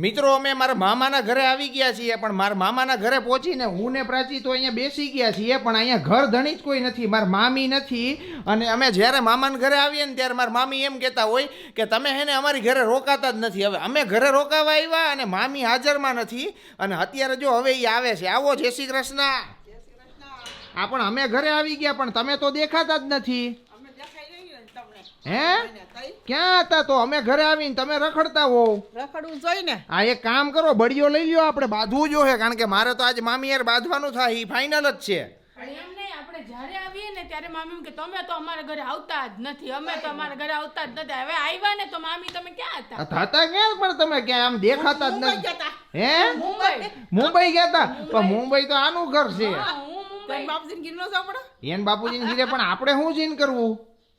મિત્રો, અમે મારા મામાના ઘરે આવી ગયા છીએ, પણ મારા મામાના ઘરે પહોંચીને હું ને પ્રાચી તો અહીંયા બેસી ગયા છીએ, પણ અહીંયા ઘર ધણી જ કોઈ નથી, મારા મામી નથી. અને અમે જ્યારે મામાના ઘરે આવીએ ને ત્યારે મારા મામી એમ કહેતા હોય કે તમે હે ને અમારી ઘરે રોકાતા જ નથી. હવે અમે ઘરે રોકાવા આવ્યા અને મામી હાજરમાં નથી. અને અત્યારે જો હવે એ આવે છે. આવો, જય શ્રી કૃષ્ણ. આ પણ અમે ઘરે આવી ગયા, પણ તમે તો દેખાતા જ નથી. હે? ક્યાં હતા તો? અમે ઘરે આવીને તમે રખડતા હો રખડવું જોઈ ને. આ એક કામ કરો બળીઓ લઈ લ્યો આપણે બાંધવું જોઈએ કારણ કે મારે તો આજે મામી યાર બાંધવાનું થાય એ ફાઇનલ જ છે. આપણે જ્યારે આવીએ ને ત્યારે મામી કે તમે તો અમારા ઘરે આવતા જ નથી અમે તો અમારા ઘરે આવતા જ નથી હવે આવ્યા ને તો મામી તમે ક્યાં હતા? હતા થતા ક્યાં? પણ તમે ક્યાં આમ દેખાતા જ મુંબઈ નથી. હે? મુંબઈ. મુંબઈ ગયા હતા પણ મુંબઈ તો આનું ઘર છે. હા, હું મુંબઈ. બાપજીને ગીરનો સાંભળો? એન બાપુજીને ગીરે પણ આપણે શું જીન કરવું?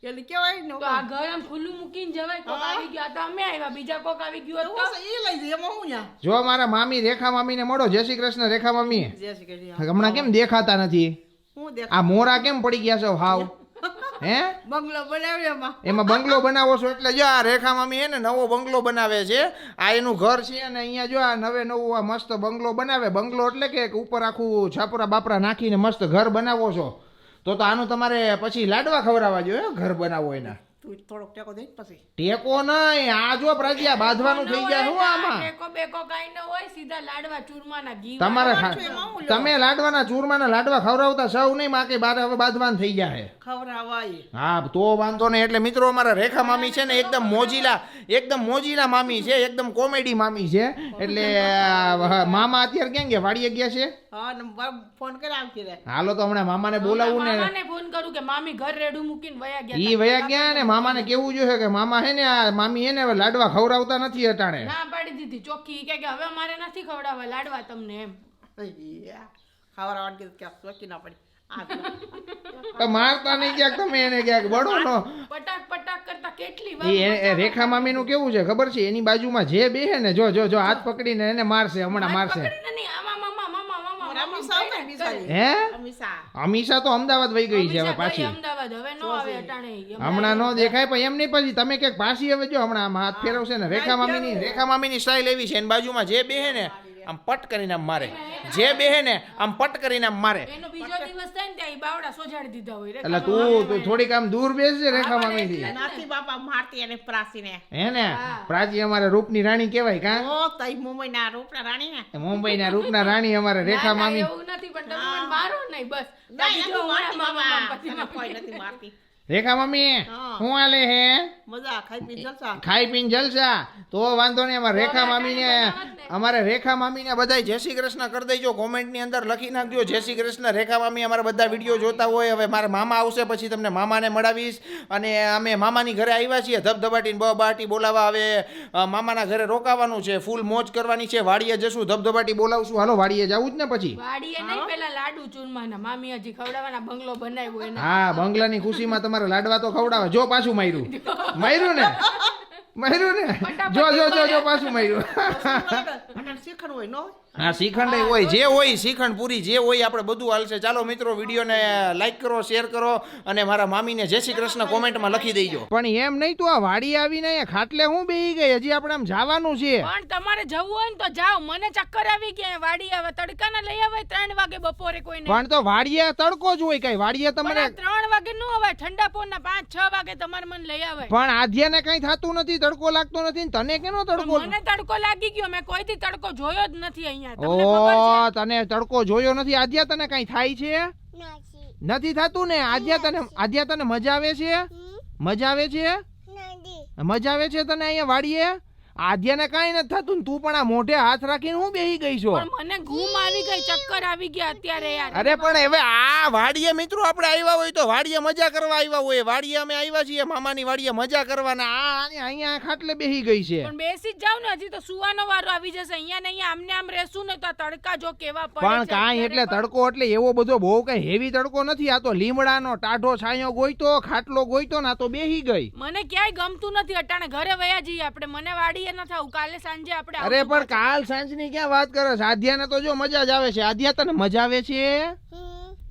પેલી કેવાય ને તો આ ઘર આમ ખુલ્લું મૂકીને જવાય? કોક આવી ગયા તો અમે આવ્યા. બીજા કોક આવી ગયો તો? એ લઈ જઈએ એમાં હું યા જો મારા મામી રેખા મામીને મળો જય શ્રી કૃષ્ણ રેખા મામી જય શ્રી કૃષ્ણ હમણાં કેમ દેખાતા નથી? હું દેખ આ મોરા કેમ પડી ગયા છો? હાવ. હે? બંગલો બનાવ્યો એમાં. એમાં બંગલો બનાવો છો એટલે જો આ રેખા મામી હે ને નવો બંગલો બનાવે છે. આ એનું ઘર છે અને અહીંયા જો આ નવે નવું આ મસ્ત બંગલો બનાવે. બંગલો એટલે કે ઉપર આખું છાપરા બાપરા નાખીને મસ્ત ઘર બનાવો છો. તો તો આનું તમારે પછી લાડવા ખવડાવવા જોઈએ ઘર બનાવો એના. તું થોડોક ટેકો દે પછી. ટેકો નહીં આ જો પ્રજ્ઞા બાંધવાનું થઈ ગયા શું આમાં. ટેકો બેકો કાંઈ ન હોય સીધા લાડવા ચૂરમાના ઘી તમારે એમાં ખા- હું લો. તમે લાડવાના ચૂરમાના લાડવા ખવડાવતા સૌ નહીં બારે હવે બાંધવાનું થઈ જાય ખવડાવાય. હા તો વાંધો નહીં એટલે મિત્રો અમારા રેખા મામી છે ને એકદમ મોજીલા એકદમ મોજીલા મામી છે એકદમ કોમેડી મામી છે એટલે મામા. અત્યારે ક્યાં ગયા વાડીએ ગયા છે? હા ને ફોન કરે હાલો તો હમણાં મામાને બોલાવું ને. ફોન કરું કે મામી ઘર રેડું મૂકીને વયા ગયા ઈ વયા ગયા ને મામાને કેવું જોઈએ કે મામા હે ને આ મામી હે ને હવે લાડવા ખવડાવતા નથી અટાણે. ના પાડી દીધી ચોખ્ખી. કે હવે અમારે નથી ખવડાવવા લાડવા તમને એમ. ખવડાવવાનું કીધું કે ચોખ્ખી ના પડી. તો મારતા નહીં ક્યાંક તમે એને ક્યાંક બળો નો પટાક પટાક કરતા કેટલી વાર રેખા મામી મામીનું કેવું છે ખબર છે? એની બાજુમાં જે બેહે ને જો જો જો હાથ પકડીને એને મારશે હમણાં મારશે. હે? અમીષા. અમીષા તો અમદાવાદ વહી ગઈ છે હવે પાછી. અમદાવાદ હવે નો આવે અટાણે હમણાં નો દેખાય પણ એમ નહીં પછી તમે ક્યાંક પાછી હવે જો હમણાં હાથ ફેરવશે ને. રેખા મામીની રેખા મામીની સ્ટાઇલ એવી છે. એની બાજુમાં જે બેહે ને આમ પટ કરીને આમ મારે. જે બેહે ને આમ પટ કરીને આમ મારે. એનો બીજો દિવસ થાય ને ત્યાં ઈ બાવડા સોજાડી દીધા હોય એટલે તું તું થોડીક આમ દૂર બેસજે રેખા મામીથી નાથી બાપા મારતી અને પ્રાસીને. હે ને? પ્રાચી અમારે રૂપની રાણી કહેવાય કા? ઓ તઈ મુંબઈ ના રૂપના રાણી ને મુંબઈના રૂપના રાણી અમારે રેખા ના, ના, મામી એવું નથી પણ તમે મારો નહીં બસ. ના, બાકી એનું જો મામા, મામા, પછી કોઈ નથી મારતી. રેખા મમ્મી હા. શું હાલે હે? મજા ખાઈ પીન જલસા? ખાઈ પીને જલસા? તો વાંધો નહીં અમારે રેખા મામીને અમારે રેખા મામીને બધાય જય શ્રી કૃષ્ણ કરી દેજો. કોમેન્ટની અંદર લખી નાખજો જય શ્રી કૃષ્ણ. રેખા મામી અમારા બધા વીડિયો જોતા હોય. હવે મારા મામા આવશે પછી તમને મામાને મળાવીશ. અને અમે મામાની ઘરે આવ્યા છીએ ધબધબાટીને બ બાટી બોલાવવા. હવે મામાના ઘરે રોકાવાનું છે ફૂલ મોજ કરવાની છે. વાડીએ જશું ધબધબાટી બોલાવશું. હાલો વાડીએ જવું જ ને પછી? વાડીએ નહીં પેલા લાડુ ચૂરમાના. મામી હજી ખવડાવવાના બંગલો બનાવ્યો એના. હા બંગલાની ખુશીમાં તમારે લાડવા તો ખવડાવે. જો પાછું માર્યું. માર્યું ને? માર્યું ને? જો જો જો જો પાછું માર્યું. શીખણ હોય નો હા શ્રીખંડ હોય જે હોય શ્રીખંડ પૂરી જે હોય આપણે બધું હાલશે. ચાલો મિત્રો વિડીયોને લાઈક કરો શેર કરો અને મારા મામીને જય શ્રી કૃષ્ણ કોમેન્ટમાં લખી દેજો. પણ એમ નહીં તું આ વાડી આવીને અહીંયા ખાટલે હું બેહી ગઈ? હજી આપણે આમ જવાનું છે. પણ તમારે જવું હોય ને તો જાઓ. મને ચક્કર આવી ગયા વાડી આવે. તડકાના લઈ આવે ત્રણ વાગે બપોરે કોઈને. પણ તો વાડીએ તડકો જ હોય કઈ. વાડીએ તમારે ત્રણ વાગે નો આવે ઠંડા પોરના પાંચ છ વાગે તમારે મને લઈ આવે પણ આધ્યાને કઈ થતું નથી તડકો લાગતો નથી ને તને કેનો તડકો મને તડકો લાગી ગયો. મેં કોઈથી તડકો જોયો જ નથી અહીંયા. તમને ખબર ઓ તને તડકો જોયો નથી? આદ્યા તને કઈ થાય છે? નથી. થતું ને? આદ્યા તને આદ્યા તને મજા આવે છે? મજા આવે છે? મજા આવે છે તને અહીંયા વાડીએ? આધ્યાને કાંઈ નથી થતું ને તું પણ આ મોઢે હાથ રાખીને હું બેહી ગઈ છો? મને ઘૂમ આવી ગઈ ચક્કર આવી ગયા અત્યારે યાર. અરે પણ હવે આ વાડીએ મિત્રો આપણે આવ્યા હોય તો વાડીએ મજા કરવા આવ્યા હોય. વાડીએ અમે આવ્યા છીએ મામાની વાડીએ મજા કરવાના. આ આને અહીંયા ખાટલે બેહી ગઈ છે. પણ બેસી જ જાવ ને હજી તો સુવાનો વારો આવી જશે. અહીંયા ને અહીંયા આમને આમ રહેશું ને તો તડકા જો કેવા પડે પણ કાંઈ એટલે તડકો એટલે એવો બધો બહુ કઈ હેવી તડકો નથી. આ તો લીમડાનો ટાઢો છાંયો ગોઈતો ખાટલો ગોઈતો ને આ તો બેહી ગઈ. મને ક્યાંય ગમતું નથી. અટાણે ઘરે વયા જઈએ આપણે. મને વાડીએ ન થાવું કાલે સાંજે આપણે અરે પણ કાલ સાંજની ક્યાં વાત કરે આધ્યા ને તો જો મજા જ આવે છે. આધ્યા તને મજા આવે છે?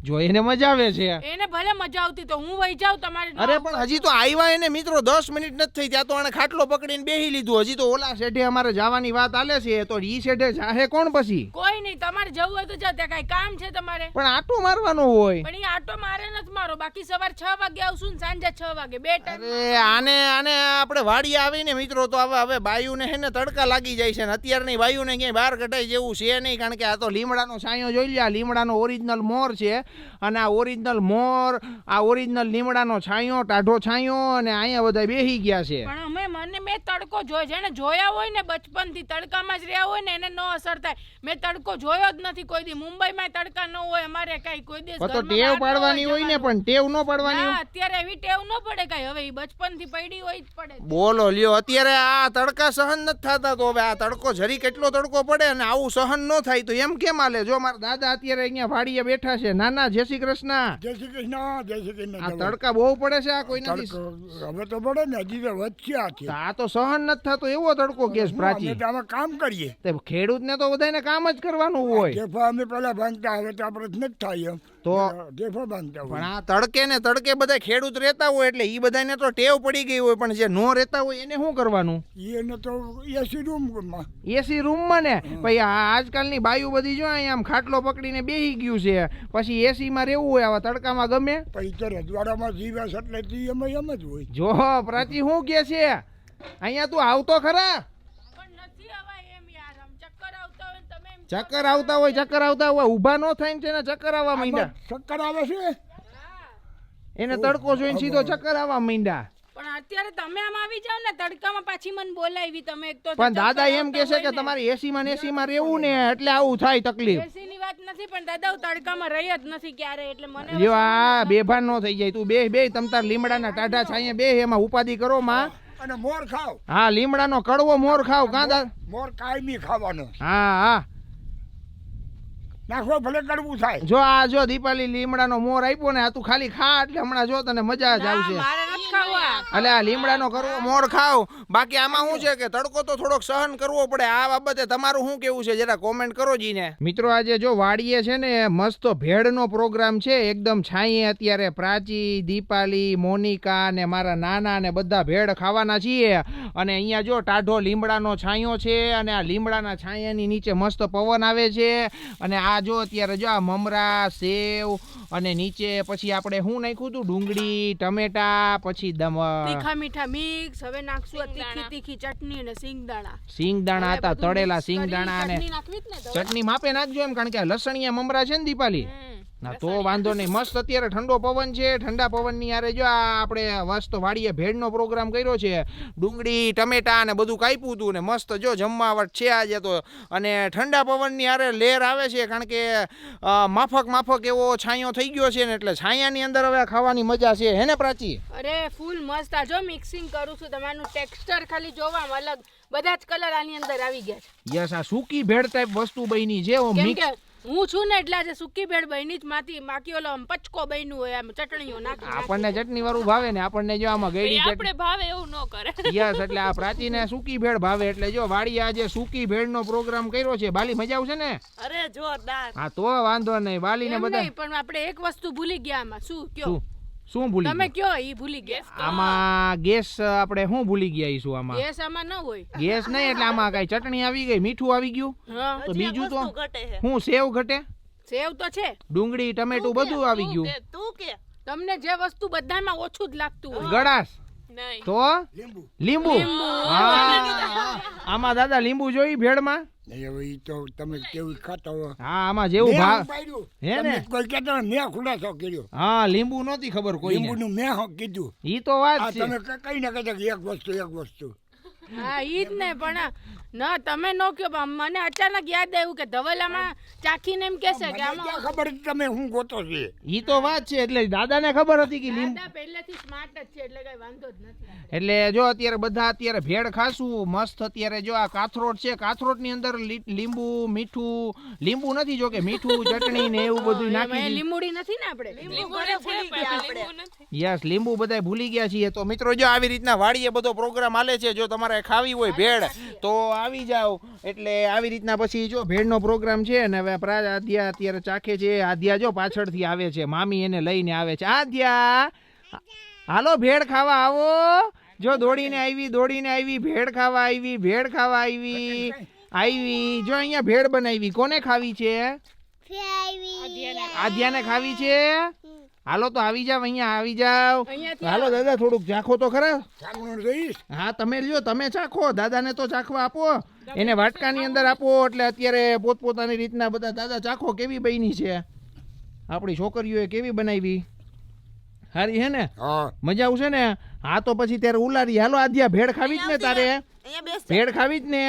જો એને મજા આવે છે. એને ભલે મજા આવતી તો હું વહી જાઉં તમારે અરે પણ હજી તો આવ્યા એને મિત્રો દસ મિનિટ નથી થઈ. ત્યાં તો આને ખાટલો પકડીને બેહી લીધું. હજી તો ઓલા શેઠે અમારે જવાની વાત આલે છે. તો ઈ શેઠે જાહે કોણ પછી? કોઈ નહીં તમારે જવું હોય તો જાઓ ત્યાં કઈ કામ છે તમારે. પણ આટો મારવાનો હોય. પણ ઈ આટો મારે નથી મારો બાકી સવાર છ વાગે આવશું ને સાંજે છ વાગે. બે ટાઈમ અરે આને આને આપણે વાડી આવીને મિત્રો તો હવે હવે બાયુને હે ને તડકા લાગી જાય છે ને અત્યારની બાયુને ક્યાંય બહાર કઢાઈ જેવું છે નહીં. કારણ કે આ તો લીમડાનો સાયો જોઈ લે આ લીમડાનો ઓરિજિનલ મોર છે. અને આ ઓરિજિનલ મોર આ ઓરિજિનલ લીમડાનો છાંયો ટાઢો છાંયો અને અહીંયા બધા બેહી ગયા છે. પણ અમે મને મેં તડકો જોયો જેને જોયા હોય ને બચપનથી તડકામાં જ રહ્યા હોય ને એને ન અસર થાય. મેં તડકો જોયો જ નથી કોઈ દી. મુંબઈમાં તડકા ન હોય અમારે કઈ કોઈ દિવસ તો ટેવ પાડવાની હોય ને પણ ટેવ ન પાડવાની અત્યારે એવી ટેવ ન પડે કઈ. હવે એ બચપનથી પડી હોય જ પડે. બોલો લ્યો અત્યારે આ તડકા સહન નથી થતા તો હવે આ તડકો જરી કેટલો તડકો પડે અને આવું સહન ન થાય તો એમ કેમ હાલે? જો મારા દાદા અત્યારે અહીંયા ભાડીએ બેઠા છે નાના જય શ્રી કૃષ્ણ. જય શ્રી કૃષ્ણ જય શ્રી કૃષ્ણ આ તડકા બહુ પડે છે આ કોઈ નથી હવે તો પડે ને હજી તો વધ્યા છે. આ તો સહન નથી થતો એવો તડકો કેસ પ્રાચી. અમે કામ કરીએ. તે ખેડૂતને તો બધાને કામ જ કરવાનું હોય. અમે પેલા બાંધતા હવે તો આપણે નથી થાય એમ. તો પણ આ તડકે ને તડકે બધા ખેડૂત રહેતા હોય એટલે એ બધાને તો ટેવ પડી ગઈ હોય પણ જે નો રહેતા હોય એને શું કરવાનું? એને તો એસી રૂમમાં એસી રૂમમાં ને? ભાઈ આ આજકાલની બાયુ બધી જો અહીંયા આમ ખાટલો પકડીને બેહી ગયું છે. પછી એસીમાં રહેવું હોય આવા તડકામાં ગમે? પછી તો રજવાડામાં જીવે છે એટલે એમ જ હોય. જો પ્રાચી શું કે છે? અહીંયા તું આવતો ખરા પણ નથી અવાય એમ યાર આમ ચક્કર આવતા હોય ને તમે એમ ચક્કર આવતા હોય ચક્કર આવતા હોય ઊભા ન થાય ને તેને ચક્કર આવવા માંડ્યા. ચક્કર આવે છે? એને તડકો જોઈને સીધો ચક્કર આવવા માંડ્યા. પણ અત્યારે તમે આમ આવી જાવ ને તડકામાં પાછી મને બોલાવી તમે એક તો પણ દાદા એમ કહે છે કે તમારે એસી માં એસી માં રહેવું ને એટલે આવું થાય તકલીફ. એસી ની વાત નથી પણ દાદા હું તડકામાં રહી જ નથી ક્યારે એટલે મને જો આ બેભાન નો થઈ જાય. તું બે બે તમ તાર લીમડાના ટાઢા છાંયે બે એમાં ઉપાધિ કરો માં. અને મોર ખાવ. હા લીમડાનો કડવો મોર ખાવ કાંદા મોર કાયમી ખાવાનો. હા હા. નાખવો ભલે કડવું થાય. જો આ જો દીપાલી લીમડાનો મોર આપ્યો ને આ તું ખાલી ખા એટલે હમણાં જો તને મજા જ આવશે. મારે એટલે આ લીમડાનો કરવો મોર ખાવ. બાકી આમાં શું છે કે તડકો તો થોડોક સહન કરવો પડે. આ બાબતે તમારું શું કેવું છે? જરા કોમેન્ટ કરો જીને. મિત્રો આજે જો વાડીએ છે ને મસ્ત ભેળનો પ્રોગ્રામ છે. એકદમ છાંયે અત્યારે પ્રાચી દીપાલી મોનિકા ને મારા નાના ને બધા ભેળ ખાવાના છીએ. અને અહીંયા જો ટાઢો લીમડાનો છાંયો છે અને આ લીમડાના છાંયાની નીચે મસ્ત પવન આવે છે. અને આ જો અત્યારે જો આ મમરા સેવ અને નીચે પછી આપણે શું નાખ્યું હતું ડુંગળી ટમેટા પછી દમ તીખા મીઠા મિક્સ. હવે નાખશું તીખી તીખી ચટણી અને સિંગદાણા. સિંગદાણા હતા તળેલા સિંગદાણા અને ચટણી ને ચટણી માપે નાખજો એમ કારણ કે લસણીયા મમરા છે ને દીપાલી. ના તો વાંધો નહીં. મસ્ત અત્યારે ઠંડો પવન છે. ઠંડા પવનની યારે જો આ આપણે મસ્ત વાડીએ ભેળનો પ્રોગ્રામ કર્યો છે. ડુંગળી ટમેટા ને બધું કાપ્યું હતું ને મસ્ત જો જમવાવટ છે આજે તો. અને ઠંડા પવનની યારે લેર આવે છે કારણ કે માફક માફક એવો છાંયો થઈ ગયો છે ને એટલે છાંયાની અંદર હવે ખાવાની મજા છે. હે ને પ્રાચી? અરે ફૂલ મસ્ત. આ જો મિક્સિંગ કરું છું. તમારું ટેક્સચર ખાલી જોવામાં અલગ બધા જ કલર આની અંદર આવી ગયા છે. યસ આ સૂકી ભેળ ટાઈપ વસ્તુ બની છે. ઓ મિક્સ કે હું છું ને એટલે આજે સુકી ભેળ બની જ માથી. માકી ઓલો પચકો બન્યું હોય આમ ચટણીઓ નાખી. આપણને ચટણી વાળું ભાવે ને આપણને જો આમાં ગળી આપણે ભાવે એવું ન કરે. યસ એટલે આ પ્રાચીને સુકી ભેળ ભાવે. એટલે જો વાડી આજે સૂકી ભેળનો પ્રોગ્રામ કર્યો છે. બાલી મજા આવશે ને? અરે જોરદાર. હા તો વાંધો નહીં. બાલીને ને બધા પણ આપણે એક વસ્તુ ભૂલી ગયા આમાં. શું કયો? શું ભૂલી તમે કયો? ઈ ભૂલી ગયા. આમાં ગેસ આપણે શું ભૂલી ગયા ઈશું આમાં? ગેસ આમાં ન હોય. ગેસ નહીં એટલે આમાં કઈ ચટણી આવી ગઈ મીઠું આવી ગયું? તો બીજું તો? વસ્તુ ઘટે છે. હું સેવ ઘટે? સેવ તો છે. ડુંગળી ટમેટું બધું આવી ગયું. તું કે. તમને જે વસ્તુ બધામાં ઓછું જ લાગતું હોય. ગળાશ? તો? લીંબુ. લીંબુ. હા. આમાં દાદા લીંબુ જોઈ ભેળમાં? હવે ઈ તો તમે કેવું ખાતા હો હા આમાં જેવું ભાવ હે ને? કોઈ કહેતા હોય, મેં ખુલાસો કર્યો. હા લીંબુ નહોતી ખબર કોઈને. લીંબુનું મેં હો કીધું. ઈ તો વાત છે. તમે કઈ ના કહેતા એક વસ્તુ એક વસ્તુ. હા ઈ જ ને પણ ના તમે નો કયો પણ મને અચાનક યાદ આવ્યું કે ધવલામાં ચાખીને એમ કહેશે કે આમાં ક્યાં ખબર હતી તમે હું ગોતો છે ઈ તો વાત છે એટલે દાદાને ખબર હતી કે લીંબુ દાદા પહેલેથી સ્માર્ટ જ છે એટલે કઈ વાંધો જ નથી એટલે જો અત્યારે બધા અત્યારે ભેળ ખાશું મસ્ત અત્યારે જો આ કાથરોટ છે કાથરોટની અંદર લીંબુ મીઠું લીંબુ નથી જો કે મીઠું ચટણી ને એવું બધું નાખી લીંબુડી નથી ને લીંબુ આપણે. યસ લીંબુ બધા ભૂલી ગયા છીએ. તો મિત્રો જો આવી રીતના વાડીએ બધો પ્રોગ્રામ આલે છે જો તમારે ખાવી હોય ભેળ તો આવી જાઓ. એટલે આવી રીતના પછી જો ભેળનો પ્રોગ્રામ છે ને હવે આદ્યા અત્યારે ચાખે છે. આદ્યા જો પાછળથી આવે છે. મામી એને લઈને આવે છે. આદ્યા! હાલો ભેળ ખાવા આવો. જો દોડીને આવી દોડીને આવી ભેળ ખાવા આવી ભેળ ખાવા આવી આવી. જો અહીંયા ભેળ બનાવી. કોને ખાવી છે. આદ્યાને ખાવી છે? હાલો તો આવી જાવ અહીંયા આવી જાવ. હાલો દાદા થોડુંક ચાખો તો ખરા? હા તમે લ્યો તમે ચાખો દાદાને તો ચાખવા આપો. એને વાટકાની અંદર આપો એટલે અત્યારે પોતપોતાની રીતના બધા દાદા ચાખો કેવી બની છે? આપણી છોકરીઓએ કેવી બનાવી? સારી હે ને? મજા આવશે ને? હા તો પછી ત્યારે ઉલારી. હાલો આદ્યા ભેળ ખાવી જ ને તારે? ભેળ ખાવી જ. ને?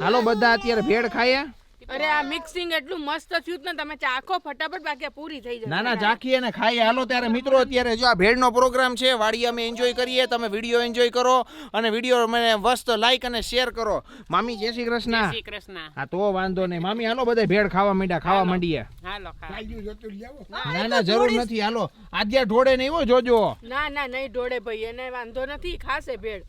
હાલો બધા અત્યારે ભેળ ખાઈએ અરે આ મિક્સિંગ એટલું મસ્ત થયું ને તમે ચાખો ફટાફટ બાકી પૂરી થઈ જશે. ના ના ચાખીએ ને ખાઈએ. હાલો ત્યારે મિત્રો અત્યારે જો આ ભેળનો પ્રોગ્રામ છે વાડી અમે એન્જોય કરીએ. તમે વીડિયો એન્જોય કરો અને વીડિયો મને મસ્ત લાઈક અને શેર કરો. મામી જય શ્રી કૃષ્ણ. શ્રી કૃષ્ણ. હા તો વાંધો નહીં. મામી હાલો બધા ભેળ ખાવા માંડ્યા ખાવા માંડીએ. હાલો ના ના જરૂર નથી. હાલો આદ્યા ઢોળે નહીં હો જોજો. ના ના નહીં ઢોળે ભાઈ એને વાંધો નથી. ખાશે ભેળ.